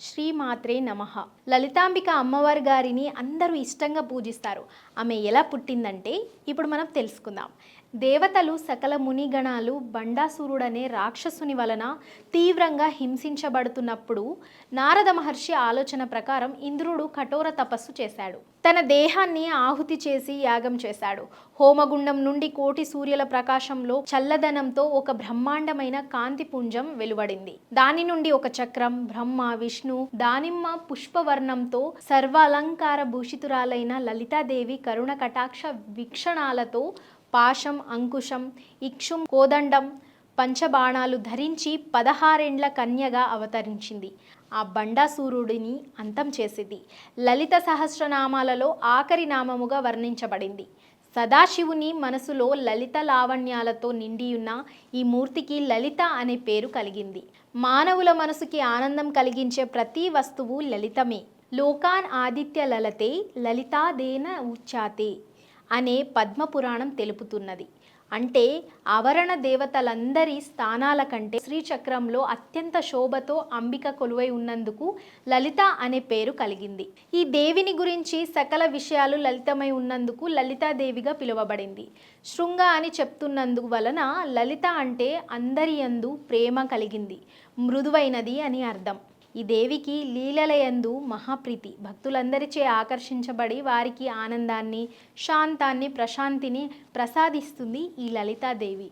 శ్రీమాత్రే నమ. లలితాంబిక అమ్మవారి గారిని అందరూ ఇష్టంగా పూజిస్తారు. ఆమె ఎలా పుట్టిందంటే ఇప్పుడు మనం తెలుసుకుందాం. దేవతలు సకల మునిగణాలు బండాసురుడనే రాక్షసుని వలన తీవ్రంగా హింసించబడుతున్నప్పుడు నారద మహర్షి ఆలోచన ప్రకారం ఇంద్రుడు కఠోర తపస్సు చేశాడు. తన దేహాన్ని ఆహుతి చేసి యాగం చేశాడు. హోమగుండం నుండి కోటి సూర్యుల ప్రకాశంలో చల్లదనంతో ఒక బ్రహ్మాండమైన కాంతి పుంజం వెలువడింది. దాని నుండి ఒక చక్రం బ్రహ్మ విష్ణు దానిమ్మ పుష్పవర్ణంతో సర్వాలంకార భూషితురాలైన లలితాదేవి కరుణ కటాక్ష వీక్షణాలతో పాశం అంకుశం ఇక్షుం కోదండం పంచబాణాలు ధరించి పదహారేండ్ల కన్యగా అవతరించింది. ఆ బండాసూరుడిని అంతం చేసింది. లలిత సహస్రనామాలలో ఆఖరి నామముగా వర్ణించబడింది. సదాశివుని మనసులో లలిత లావణ్యాలతో నిండియున్న ఈ మూర్తికి లలిత అనే పేరు కలిగింది. మానవుల మనసుకి ఆనందం కలిగించే ప్రతి వస్తువు లలితమే. లోకాన్ ఆదిత్య లలతే లలితాదేన ఉచ్చాతే అనే పద్మపురాణం తెలుపుతున్నది. అంటే ఆవరణ దేవతలందరి స్థానాల కంటే శ్రీచక్రంలో అత్యంత శోభతో అంబిక కొలువై ఉన్నందుకు లలిత అనే పేరు కలిగింది. ఈ దేవిని గురించి సకల విషయాలు లలితమై ఉన్నందుకు లలితాదేవిగా పిలువబడింది. శృంగ అని చెప్తున్నందుకు వలన లలిత అంటే అందరి యందు ప్రేమ కలిగింది. మృదువైనది అని అర్థం. ఈ దేవికి లీలలయందు మహాప్రీతి. భక్తులందరిచే ఆకర్షించబడి వారికి ఆనందాన్ని శాంతాన్ని ప్రశాంతిని ప్రసాదిస్తుంది ఈ లలితాదేవి.